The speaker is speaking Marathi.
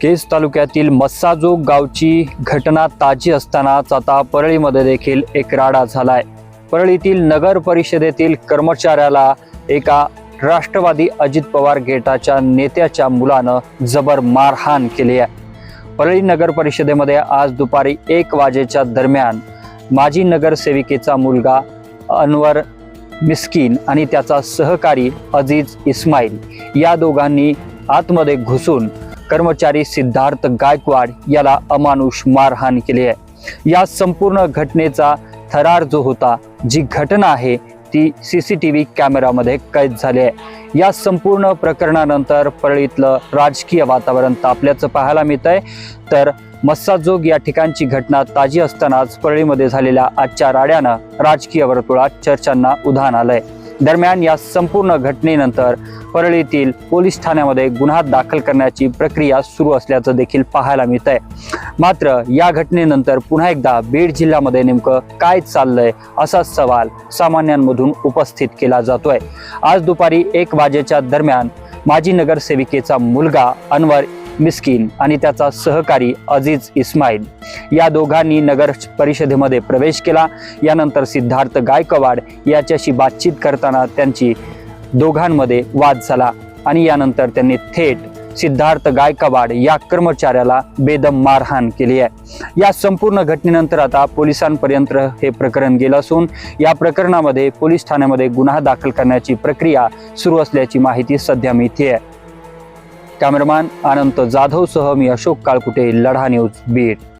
केज तालुक्यातील मस्साजोग गावची घटना ताजी असतानाच आता परळीमध्ये देखील एक राडा झालाय. परळीतील नगर परिषदेतील कर्मचाऱ्याला एका राष्ट्रवादी अजित पवार गेटाच्या नेत्याच्या मुलानं जबर मारहाण केली आहे. परळी नगर परिषदेमध्ये आज दुपारी एक वाजेच्या दरम्यान माजी नगरसेविकेचा मुलगा अनवर मिस्किन आणि त्याचा सहकारी अजीज इस्माईल या दोघांनी आतमध्ये घुसून कर्मचारी सिद्धार्थ गायकवाड याला अमानुष मारहाण केली आहे. या संपूर्ण घटनेचा थरार जो होता जी घटना आहे ती सी सी टी व्ही कॅमेरामध्ये कैद झाली आहे. या संपूर्ण प्रकरणानंतर परळीतलं राजकीय वातावरण तापल्याचं पाहायला मिळत आहे तर मस्साजोग या ठिकाणची घटना ताजी असतानाच परळीमध्ये झालेल्या आजच्या राड्यानं राजकीय वर्तुळात चर्चांना उधाण आलंय. दरम्यान या संपूर्ण घटनेनंतर परळीतील पोलीस ठाण्यामध्ये गुन्हा दाखल करण्याची प्रक्रिया सुरू असल्याचं देखील पाहायला मिळत आहे मात्र या घटनेनंतर पुन्हा एकदा बीड जिल्ह्यामध्ये नेमकं काय चाललंय असा सवाल सामान्यांमधून उपस्थित केला जातोय. आज दुपारी एक वाजेच्या दरम्यान माजी नगरसेविकेचा मुलगा अनवर मिस्किन आणि त्याचा सहकारी अजीज इस्माईल. या दोघांनी नगर परिषदेमध्ये प्रवेश केला. यानंतर सिद्धार्थ गायकवाड याच्याशी बातचीत करताना त्यांची दोघांमध्ये वाद झाला आणि यानंतर त्यांनी थेट सिद्धार्थ गायकवाड या कर्मचाऱ्याला बेदम मारहाण केली आहे. या संपूर्ण घटनेनंतर आता पोलिसांपर्यंत हे प्रकरण गेलं असून या प्रकरणामध्ये पोलीस ठाण्यामध्ये गुन्हा दाखल करण्याची प्रक्रिया सुरू असल्याची माहिती सध्या मिळते आहे. कॅमेरामॅन अनंत जाधवसह मी अशोक काळकुटे लढा न्यूज बीड.